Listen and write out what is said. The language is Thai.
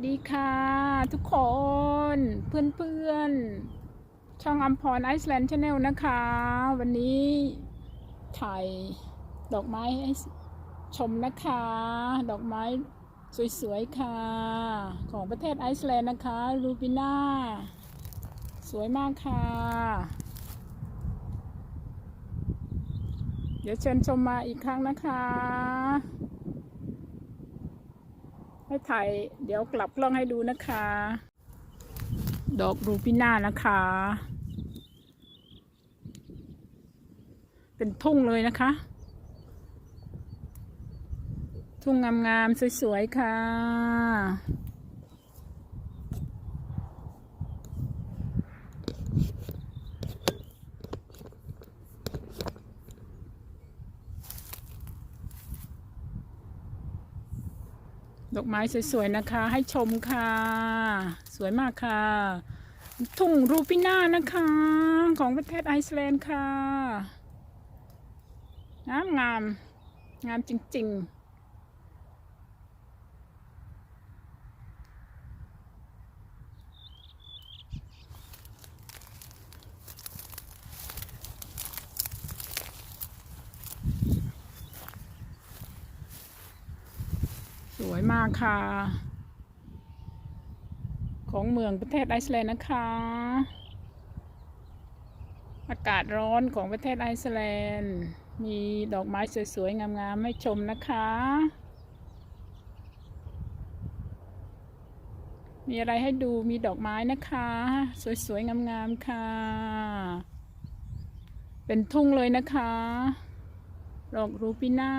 สวัสดีค่ะทุกคนเพื่อนๆ ช่องอัมพรไอซ์แลนด์ชาแนลนะคะ วันนี้ถ่ายดอกไม้ให้ชมนะคะ ดอกไม้สวยๆ ค่ะ ของประเทศไอซ์แลนด์นะคะลูปิน่า สวยมากค่ะ เดี๋ยวเชิญชมมาอีกครั้งนะคะ ให้ถ่ายเดี๋ยวกลับกล้องให้ดูนะคะ ดอกรูปิน่านะคะ เป็นทุ่งเลยนะคะ ทุ่งงามๆสวยๆค่ะ ดอกไม้สวยๆนะคะ ให้ชมค่ะ สวยมากค่ะ ทุ่งรูปิน่านะคะ ของประเทศไอซ์แลนด์ค่ะงามงามงามจริง ๆ สวยมากค่ะ ของเมืองประเทศไอซ์แลนด์นะคะ อากาศร้อนของประเทศไอซ์แลนด์ มีดอกไม้สวยๆ งามๆให้ชมนะคะ มีอะไรให้ดูมีดอกไม้นะคะ สวยๆ งามๆ ค่ะ เป็นทุ่งเลยนะคะดอกรูปิน่า